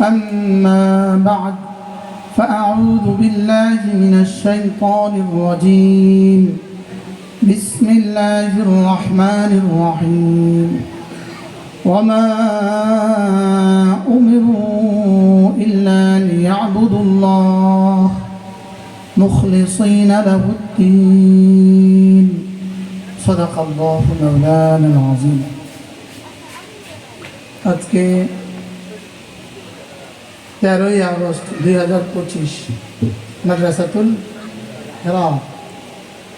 أما بعد فأعوذ بالله من الشيطان الرجيم بسم الله الرحمن الرحيم وما أمروا إلا ليعبدوا الله مخلصين له الدين صدق الله مولانا العظيم আজকে তেরোই আগস্ট দুই হাজার পঁচিশ, মাদ্রাসাতুল হেরা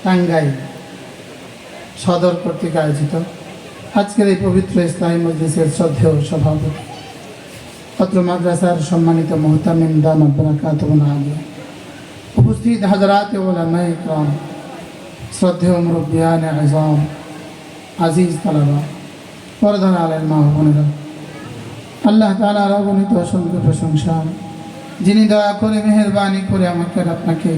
টাঙ্গাই সদর কর্তৃক আয়োজিত আজকের এই পবিত্র ইসলামী মজলিসের শ্রদ্ধেয় সভাপতি পত্র মাদ্রাসার সম্মানিত মোহতামিন দাম আব্বাকাতবন আলিয়া উপস্থিত হাজরাত ওলামাই ইকরাম, শ্রদ্ধেয় মুরব্বিয়ান আজম, আজিজ তালাবা পরদান আলের মা বোনেরা আল্লাহ তালার অগণিত অসংখ্য প্রশংসা। যিনি দয়া করে মেহরবানি করে আমাকে আপনাকে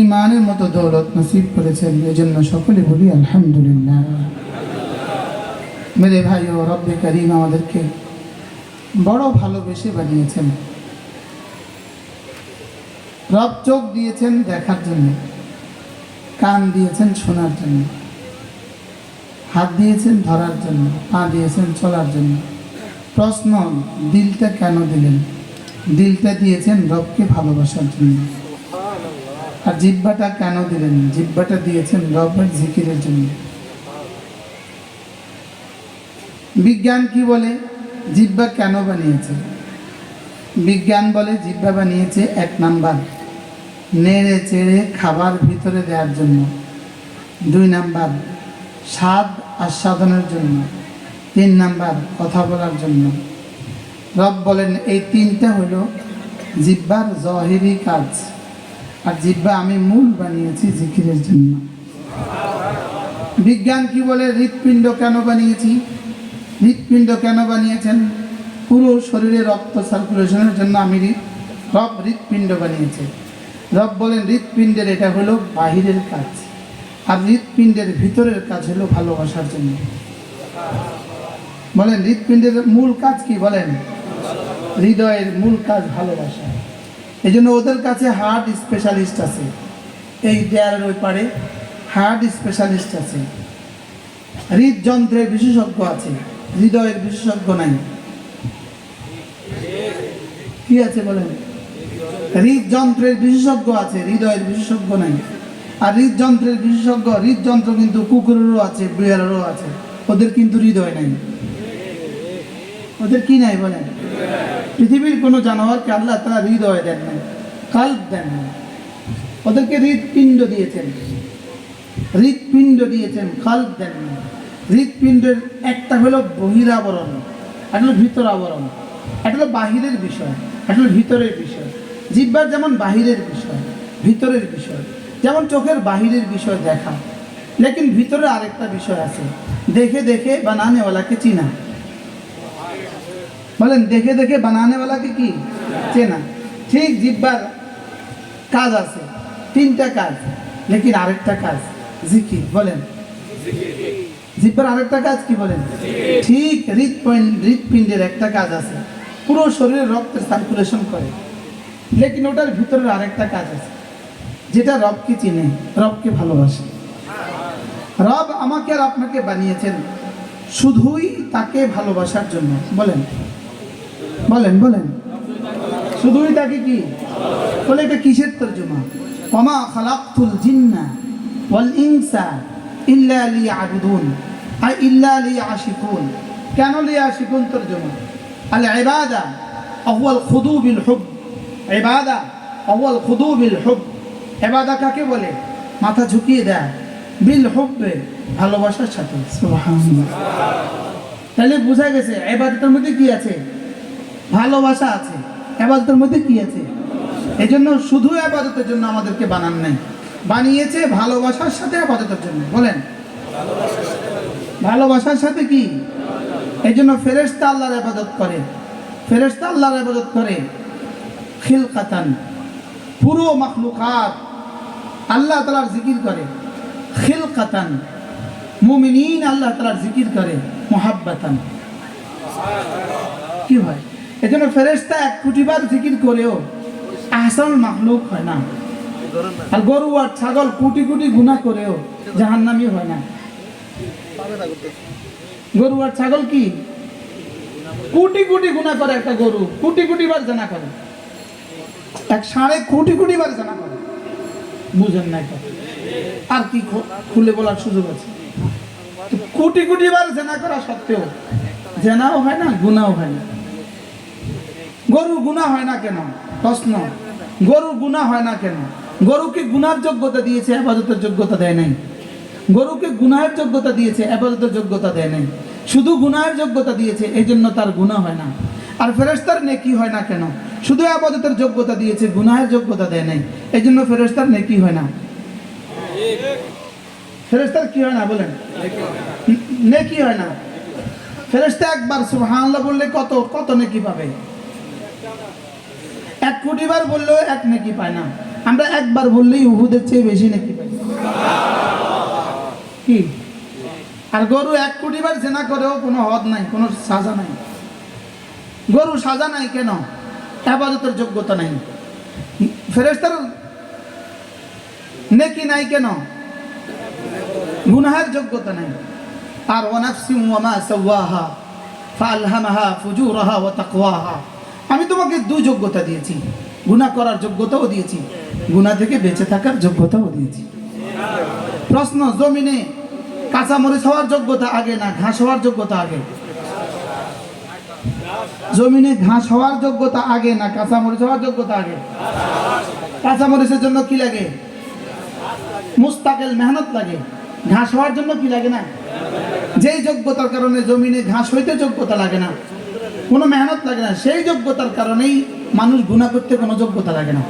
ইমানের মতো দৌলত নসিব করেছেন, এজন্য সকলে বলি আলহামদুলিল্লাহ। মেরে ভাই ও রব্বে করিম আমাদেরকে বড় ভালোবেসে বানিয়েছেন। রব চোখ দিয়েছেন দেখার জন্য, কান দিয়েছেন শোনার জন্য। হাত দিয়েছেন ধরার জন্য, পা দিয়েছেন চলার জন্য। প্রশ্ন, দিলটা কেন দিলেন? দিলটা দিয়েছেন রবকে ভালোবাসার জন্য। আর জিব্বাটা কেন দিলেন? জিব্বাটা দিয়েছেন রবের জিকিরের জন্য। বিজ্ঞান কি বলে? জিব্বা কেন বানিয়েছে? বিজ্ঞান বলে জিব্বা বানিয়েছে এক নাম্বার, নেড়ে চেড়ে খাবার ভিতরে দেওয়ার জন্য। দুই নাম্বার, স্বাদ আস্বাদনের জন্য। তিন নাম্বার, কথা বলার জন্য। রব বলেন, এই তিনটা হল জিব্বার জহিরি কাজ। আর জিব্বা আমি মূল বানিয়েছি জিকিরের জন্য। বিজ্ঞান কি বলে, হৃৎপিণ্ড কেন বানিয়েছি? হৃৎপিণ্ড কেন বানিয়েছেন? পুরো শরীরে রক্ত সার্কুলেশনের জন্য আমি রব হৃৎপিণ্ড বানিয়েছে। রব বলেন, হৃৎপিণ্ডের এটা হলো বাহিরের কাজ। আর হৃৎপিণ্ডের ভিতরের কাজ হলো ভালোবাসার জন্য। বলেন, হৃৎপিণ্ডের মূল কাজ কি বলেন? হৃদয়ের মূল কাজ ভালোবাসা। এই জন্য ওদের কাছে হার্ট স্পেশালিস্ট আছে। এই দেয়ালের ওই পারে হার্ট স্পেশালিস্ট আছে। হৃদযন্ত্রের বিশেষজ্ঞ আছে। হৃদয়ের বিশেষজ্ঞ নাই। কি আছে বলেন? হৃদযন্ত্রের বিশেষজ্ঞ আছে, হৃদয়ের বিশেষজ্ঞ নাই। আর হৃদযন্ত্রের বিশেষজ্ঞ, হৃদযন্ত্র কিন্তু কুকুরেরও আছে বিড়ালেরও আছে। ওদের কিন্তু হৃদয় নাই। ওদের কি নাই বলেন? পৃথিবীর কোনো জানোয়ারকে আল্লাহ তারা হৃদয় দেন নাই, কাল্প দেন নাই। ওদেরকে হৃদপিণ্ড দিয়েছেন। হৃদপিণ্ড দিয়েছেন, কাল্প দেন নাই। হৃদপিণ্ডের একটা হলো বহিরাবরণ, একটা হলো ভিতর আবরণ, একটা হলো বাহিরের বিষয়, একটা হলো ভিতরের বিষয়। জিব্বার যেমন বাহিরের বিষয়, ভিতরের বিষয়। যেমন চোখের বাহিরের বিষয় দেখা, লেকিন ভিতরে আরেকটা বিষয় আছে। দেখে দেখে বানানেওয়ালাকে চিনা। বলেন, দেখে দেখে বানানেওয়ালাকে কি? চেনা। ঠিক জিব্বার কাজ আছে, তিনটা কাজ, লেকিন আরেকটা কাজ, জিকির। বলেন, জিব্বার আরেকটা কাজ কি বলেন? ঠিক হৃদপিণ্ড হৃদপিণ্ডের একটা কাজ আছে। পুরো শরীরে রক্তের সার্কুলেশন করে। লেকিন ওটার ভিতরের আরেকটা কাজ আছে। যেটা রবকে চিনে, রবকে ভালোবাসে। রব আমাকে আর আপনাকে বানিয়েছেন শুধুই তাকে ভালোবাসার জন্য। বলেন। বলেন বলেন। শুধুই তাকে কি? বলে এটা কিসের তর্জমা? ওমা খালাকতুল জিন্না ওয়াল ইনসা ইল্লা লিয়াবুদুন। আর ইল্লা লিয়াশিকুন। কেন লিয়াশিকুন তর্জমা? আল ইবাদা আহুয়াল খুদু বিল হুব। ইবাদা আহুয়াল খুদু বিল হুব। ইবাদা কাকে বলে? মাথা ঝুঁকিয়ে দেয়। বিল হুব্বে ভালোবাসার সাথে। তাহলে বোঝা গেছে এবাদতের মধ্যে কি আছে? ভালোবাসা আছে। এবাদতের মধ্যে কি আছে? এই জন্য শুধু আবাদতের জন্য আমাদেরকে বানান নাই। বানিয়েছে ভালোবাসার সাথে আবাদতের জন্য। বলেন। ভালোবাসার সাথে কি? এই জন্য ফেরেস্তা আল্লাহর আবাদত করে। ফেরেস্তা আল্লাহর আবাদত করে। খিলকাতান। পুরো মখলুকাত। আল্লাহ তালার জিকির করে। খিলকাতান। মুমিনিন আল্লাহ তালার জিকির করে, মোহাব্বাতান। কি হয়? এই জন্য ফেরেস্তা এক কোটিবার জিকির করেও আহসানুল মাখলুক হয় না। আর গরু আর ছাগল কোটি কোটি গুণা করেও জাহান্নামি হয় না। গরু আর ছাগল কি? কোটি কোটি গুণা করে একটা গরু, কোটি কোটি বার জানা করে। এক সাড়ে কোটি কোটি বার জানা করে। বুঝেন না এটা আর কি খুলে বলার সুযোগ আছে? কোটি কোটি বার জেনা করা সত্ত্বেও, জেনাও হয় না, গুণাও হয় না। গরু গুণা হয় না কেন? প্রশ্ন, গরু গুণা হয় না কেন? গরুকে গুনার যোগ্যতা দিয়েছে আপাততের যোগ্যতা দেয় নাই। গরুকে গুনার যোগ্যতা দিয়েছে আপাততের যোগ্যতা দেয় নাই। শুধু গুনার যোগ্যতা দিয়েছে এই জন্য তার গুণা হয় না। আর ফেরেস্তার নেকি হয় না কেন? শুধু আপাততের যোগ্যতা দিয়েছে, গুনাহের যোগ্যতা দেয় নাই। এই জন্য ফেরেস্তার নেকি হয় না। ফেরেস্তার কি হয় না, বলেন। নেকি হয় না। ফেরেস্তা একবার সুবহানাল্লাহ বললে কত কত নেকি পাবে? এক কোটি বার বললেও এক নেকি পায় না। আমরা একবার বললেই উহুদের চেয়ে বেশি নেকি পাই। কি? আর গরু এক কোটি বার জেনা করেও কোনো হদ নাই, কোনো সাজা নাই। গরু সাজা নাই কেন? আবাদতের যোগ্যতা নাই। ফেরেস্তার নেকি নাই কেন? গুনাহের যোগ্যতা নাই। আর আমি তোমাকে দু যোগ্যতা দিয়েছি। গুনাহ করার যোগ্যতাও দিয়েছি। গুনাহ থেকে বেঁচে থাকার যোগ্যতাও দিয়েছি। প্রশ্ন, জমিনে কাঁচামরিচ হওয়ার যোগ্যতা আগে না ঘাস হওয়ার যোগ্যতা আগে? জমিনে ঘাস হওয়ার যোগ্যতা আগে না কাঁচা মরিচ হওয়ার যোগ্যতা আগে? কাঁচা মরিচের জন্য কি লাগে? মুস্তাকেল মেহনত লাগে। ঘাস হওয়ার জন্য কি লাগে না? যেই যোগ্যতার কারণে জমিনে ঘাস হইতে যোগ্যতা লাগে না, কোনো মেহনত লাগে না। সেই যোগ্যতার কারণেই মানুষ গুণা করতে কোনো যোগ্যতা লাগে না।